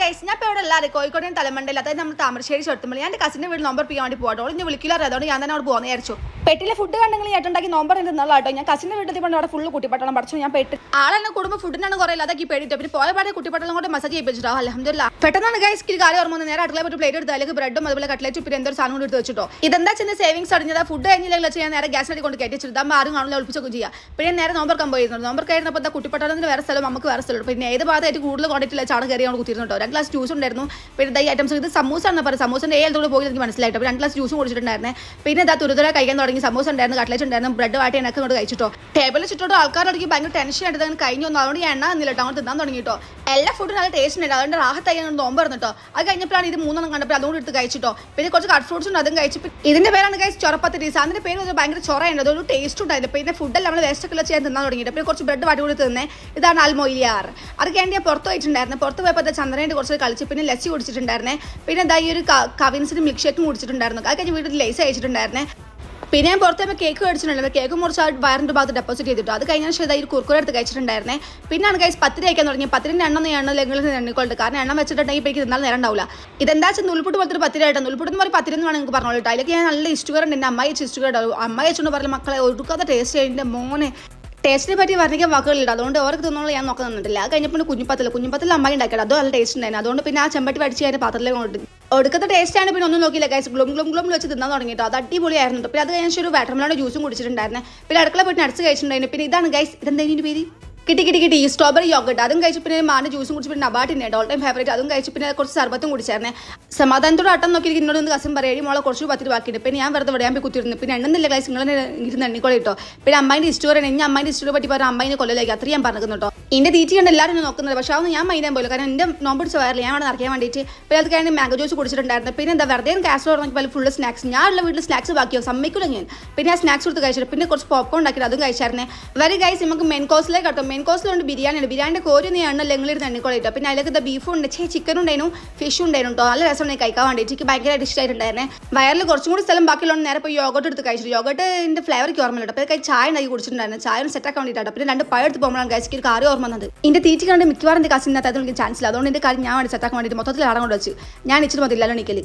Guys ഞാൻ ഇപ്പോൾ ഇവിടെ എല്ലാവരും കോഴിക്കോട് തലമണ്ടയിൽ അതായത് നമ്മൾ താമരശ്ശേരി ചൊട്ടുമ്പോൾ ഞാൻ എന്റെ കസിന്റെ വീട് നോമ്പർ പിക്കാൻ വേണ്ടി പോകട്ടോ ഇനി വിളിക്കില്ല അതുകൊണ്ട് ഞാൻ തന്നെ അവിടെ പോകുന്ന വിചാരിച്ചു. പെട്ടിലെ ഫുഡ് കണ്ടെങ്കിൽ ഏട്ടുണ്ടാക്കി നോമ്പർ എന്നുള്ള കേട്ടോ. ഞാൻ കസിന്റെ വീട്ടിൽ കൊണ്ട് അവിടെ ഫുള്ള് കുട്ടിപ്പട്ടണം പഠിച്ചു. ഞാൻ പെട്ട് ആളെന്നെ കുടുംബം ഫുഡിനാണ് കുറേ അതൊക്കെ പേടിയിട്ട് പിന്നെ പോയ പാടെ കുട്ടിപ്പട്ടണം കൊണ്ട് മസാജ് ചെയ്യിപ്പിച്ചിട്ടോ. അലഹമില്ല പെട്ടെന്നാണ് ഗൈസ് ഈ കാര്യം ഓർമ്മ നേരെ അടുത്തുള്ള പറ്റി പ്ലേറ്റ് എടുത്ത് അല്ലെങ്കിൽ ബ്രെഡും അതുപോലെ കട്ട്ലേറ്റ് പിന്നെ എന്തോ സാധനം കൊണ്ട് എടുത്ത് വെച്ചിട്ടോ. ഇതെന്താ ചെന്ന് സേവിങ്സ് അടിഞ്ഞത്. ഫുഡ് കഴിഞ്ഞില്ലെങ്കിൽ വെച്ച് ഞാൻ നേരെ ഗ്യാസ് അടി കൊണ്ട് കയറ്റി വെച്ചിട്ട് ആരും കാണില്ല ഒളിപ്പിച്ചൊക്കെ ചെയ്യാം. പിന്നെ നേരെ നോമ്പർക്കാൻ പോയിരുന്നു. കയറുന്നപ്പോൾ കുട്ടിപ്പട്ടണത്തിന് വേറെ സ്ഥലം നമുക്ക് വേറെ സ്ഥലം പിന്നെ ഏത് ഭാഗത്തായിട്ട് കൂടുതൽ ക്വാണ്ടിറ്റിയില്ല ചാണ് കയറി നമ്മൾ കുത്തിയിരുന്നുണ്ടോ രണ്ട് ഗ്ലാസ് ജ്യൂസ് ഉണ്ടായിരുന്നു. പിന്നെ ഈ ഐറ്റംസ് ഇത് സമൂസ എന്ന് പറയും സമൂസന്റെ ഏതൊക്കെ പോയി എനിക്ക് മനസ്സിലായിട്ട്. അപ്പോൾ രണ്ട് ഗ്ലാസ് ജ്യൂസും കുടിച്ചിട്ടുണ്ടായിരുന്നേ. പിന്നെ ഇതാ തുരുതുര കഴിക്കാൻ തുടങ്ങി. സമൂസ ഉണ്ടായിരുന്നു കട്ട്ലേറ്റ് ഉണ്ടായിരുന്നു ബ്രെഡ് വാട്ടി എണ്ണക്ക് കൊണ്ട് കഴിച്ചിട്ടോ. ടേബിളിൽ ചുറ്റോട്ട് ആൾക്കാരുടെ ഭയങ്കര ടെൻഷൻ ആയിട്ട് അങ്ങനെ കഴിഞ്ഞു വന്നു. അതുകൊണ്ട് എണ്ണ എന്നില്ല കേട്ടോ. അങ്ങോട്ട് തിന്നാൻ തുടങ്ങിട്ടോ എല്ലാ ഫുഡും നല്ല ടേസ്റ്റ് ഉണ്ട് അതുകൊണ്ട് റാഹത്തായി ഞാൻ നോമ്പ് പറഞ്ഞിട്ടോ അത് കഴിഞ്ഞപ്പോഴാണ് ഇത് മൂന്നെണ്ണം കണ്ടപ്പോൾ അതുകൊണ്ട് എടുത്ത് കഴിച്ചിട്ടോ. പിന്നെ കുറച്ച് കട്ട് ഫ്രൂട്ട്സ് ഉണ്ട് അതും കഴിച്ചു. ഇതിന്റെ പേരാണ് കഴിച്ച് ചൊറപ്പത്തി അതിന്റെ പേര് ഭയങ്കര ചൊറയുണ്ട് അതൊരു ടേസ്റ്റ് ഉണ്ടായിരുന്നു. പിന്നെ ഫുഡെല്ലാം നമ്മൾ വേസ്റ്റ് ഒക്കെ ചെയ്യാൻ തിന്നാൻ തുടങ്ങിയിട്ട്. പിന്നെ കുറച്ച് ബ്രെഡ് വാട്ടി കൂടി തിന്നേ. ഇതാണ് അൽമൊയിലിയാർ അത് കഴിഞ്ഞ് ഞാൻ പുറത്ത് പോയിട്ടുണ്ടായിരുന്നു. പുറത്ത് പോയപ്പോൾ ചന്ദ്രനായിട്ട് കുറച്ച് കളിച്ച്. പിന്നെ ലസ്സി കുടിച്ചിട്ടുണ്ടായിരുന്നേ. പിന്നെ എന്താ ഈ ഒരു കവിൻസിന് മിൽക്ക് ഷേക്കും കുടിച്ചിട്ടുണ്ടായിരുന്നു. അത് കഴിഞ്ഞ് വീട്ടിൽ ലേസ് അയച്ചിട്ടുണ്ടായിരുന്നേ. പിന്നെ ഞാൻ പുറത്തേ കേക്ക് മേടിച്ചിട്ടുണ്ടായിരുന്നു. കേക്ക് മുറിച്ച് ആ വയറിന്റെ ഭാഗത്ത് ഡെപ്പോസിറ്റ് ചെയ്തിട്ടു. അത് കഴിഞ്ഞാൽ ശേഷം ഈ കുർക്കുര എടുത്ത് കഴിച്ചിട്ടുണ്ടായിരുന്നേ. പിന്നെയാണ് കഴിച്ച് പത്തിരി കഴിക്കാൻ തുടങ്ങി പത്തിരിന്റെ എണ്ണം നീ എണ്ണ എണ്ണിക്കൊണ്ട് കാരണം എണ്ണം വെച്ചിട്ടുണ്ടെങ്കിൽ എനിക്ക് തിന്നാൽ നേരം ഉണ്ടാവില്ല ഇതെന്താ വെച്ചാൽ നുൽപ്പുട്ട് പോലത്തെ ഒരു പത്തിരായിട്ട് നൂൽപുട്ട് എന്ന് പറഞ്ഞാൽ പത്തിരി എന്ന് വേണമെങ്കിൽ നിങ്ങൾക്ക് പറഞ്ഞോളൂ അതിലേക്ക് ഞാൻ നല്ല ഇഷ്ടകരുണ്ട് എന്റെ അമ്മായി ഇഷ്ടകരുണ്ടാവും അമ്മായി വെച്ചുകൊണ്ട് പറഞ്ഞ മക്കളെ ഒടുക്കാത്ത ടേസ്റ്റ് എന്റെ മോനെ. ടേസ്റ്റിനെ പറ്റി വർണിക്കാൻ വാക്കുകളില്ല. അതുകൊണ്ട് ഓർക്ക് തിന്നോളം ഞാൻ നോക്കാൻ നിന്നിട്ടില്ല. അത് കഴിഞ്ഞപ്പോൾ കുഞ്ഞുപ്പത്തിൽ കുഞ്ഞുപ്പത്തിൽ അമ്മായി ഉണ്ടാക്കിയത്. അതും നല്ല ടേസ്റ്റ് ഉണ്ടായിരുന്നു. അതുകൊണ്ട് പിന്നെ ആ ചെമ്പട്ടി പഠിച്ച് അതിന്റെ പാത്രത്തിലേക്ക് കൊണ്ട് ഒടുക്കത്തെ ആണ് പിന്നെ ഒന്നും നോക്കിയില്ല ഗൈസ് ഗ്ലും ഗ്ലും ഗ്ലും വെച്ച് തിന്നാൻ തുടങ്ങിയിട്ട് അത് അടിപൊളിയായിരുന്നു. പിന്നെ അത് കഴിഞ്ഞ ഒരു വാട്ടർമെലോടെ ജ്യൂസും കുടിച്ചിട്ടുണ്ടായിരുന്നു. പിന്നെ അടുക്കള പോയിട്ട് അടച്ച് കഴിച്ചിട്ടുണ്ടായിരുന്നു. പിന്നെ ഇതാണ് ഗൈസ് ഇതെന്തെങ്കിലും പേര്? കിട്ടി കിട്ടി കിട്ടി. ഈ സ്ട്രോബെറി യോഗട്ട് അതും കഴിച്ചു പിന്നെ മാന്റെ ജ്യൂസും കുടിച്ച് പിന്നെ നബാട്ടിന്റെ ഓൾ ടൈം ഫേവറേറ്റ് അതും കഴിച്ചു പിന്നെ കുറച്ച് സർബത്തും കുടിച്ചായിരുന്നെ. സമാധാനത്തോടെ അട്ടം നോക്കി എന്നോട് ഒന്ന് കസം പറയും മോളെ കുറച്ച് പത്തിരി ബാക്കിയിട്ട് പിന്നെ ഞാൻ വെറുതെ വിടാൻ പോയി കുത്തിയിരുന്നു. പിന്നെ എണ്ണുന്നില്ല ക്ലാസ് നിങ്ങൾ ഇരുന്ന് എണ്ണിക്കോളെ കേട്ടോ പിന്നെ അമ്മായിന്റെ ഹിസ്റ്റോറിയാണ് ഇനി അമ്മായിന്റെ ഹിസ്റ്റോറി പറ്റി പറഞ്ഞാൽ അമ്മായിനെ കൊല്ലലേക്ക്. അത്രയും ഞാൻ പറഞ്ഞു കേട്ടോ എന്റെ തീറ്റി കണ്ട് എല്ലാവരും നോക്കുന്നത്. പക്ഷെ അതൊന്നും ഞാൻ മൈൻഡ് പോലും കാരണം എന്റെ നോമ്പ് പിടിച്ച വയറിൽ ഞാൻ അവിടെ നിറയ്ക്കാൻ വേണ്ടിയിട്ട് പിന്നെ അത് കഴിഞ്ഞ് മാംഗോ ജ്യൂസ് കുടിച്ചിട്ടുണ്ടായിരുന്നു. പിന്നെ എന്താ വെറുതെ കാസറോ തുടങ്ങിയപ്പോൾ ഫുള്ള് സ്നാക്സ് ഞാൻ ഉള്ള വീട്ടിൽ സ്നാക്സ് ബാക്കിയോ സമ്മതിക്കില്ല ഞാൻ. പിന്നെ ആ സ്നാക്സ് കൊടുത്ത് കഴിച്ചിട്ട് പിന്നെ കുറച്ച് പോപ്കോൺ ഉണ്ടാക്കിയിട്ട് അതും കഴിച്ചായിരുന്നേ. വെരി ഗൈസ് നമുക്ക് മെയിൻ കോഴ്സിലേക്ക് കേട്ടോ മെയിൻ കോഴ്സിലുണ്ട് ബിരിയാണി ഉണ്ട്. ബിരിയാണിന്റെ കോരി നീ എണ്ണ ലെങ്ങളിരുന്ന് എണ്ണിക്കോളിട്ടോ പിന്നെ അതിലേക്ക് എന്താ ബീഫും ഉണ്ട്. ചേ ചിക്കൻ ഉണ്ടായിരുന്നു. ഫിഷ് ഉണ്ടായിരുന്നു കേട്ടോ നല്ല രസമാണ് കഴിക്കാൻ വേണ്ടിയിട്ട്. എനിക്ക് ഭയങ്കരമായിട്ട് ഇഷ്ടമായിട്ടുണ്ടായിരുന്നേ വയറിൽ കുറച്ചും കൂടി സ്ഥലം ബാക്കിയുള്ള നേരെ പോയി യോഗോട്ട് എടുത്ത് കഴിച്ചിട്ട്. യോഗട്ടിന്റെ ഫ്ലേവർ ഓർമ്മയില്ല അപ്പോൾ ചായ ഉണ്ടാക്കി കുടിച്ചിട്ടുണ്ടായിരുന്നു. ചായ ഒന്ന് സെറ്റാക്കാൻ വേണ്ടിയിട്ടാണ് പിന്നെ രണ്ട് പഴം എടുത്ത് പോകുമ്പോഴാണ് കഴിച്ചിട്ട് കാര്യം ഓർമ്മ വന്നത്. എന്റെ തീറ്റി കണ്ട് മിക്കവാറും എന്റെ കസിനകത്ത് എനിക്ക് ചാൻസ് ഇല്ല. അതുകൊണ്ട് എന്റെ കാര്യം ഞാൻ വേണ്ടി സെറ്റാക്കാൻ വേണ്ടിയിട്ട് മൊത്തത്തിൽ കൊണ്ട് വെച്ച്. ഞാൻ ഇച്ചിരി മതില്ലല്ലോ നിൽക്കൽ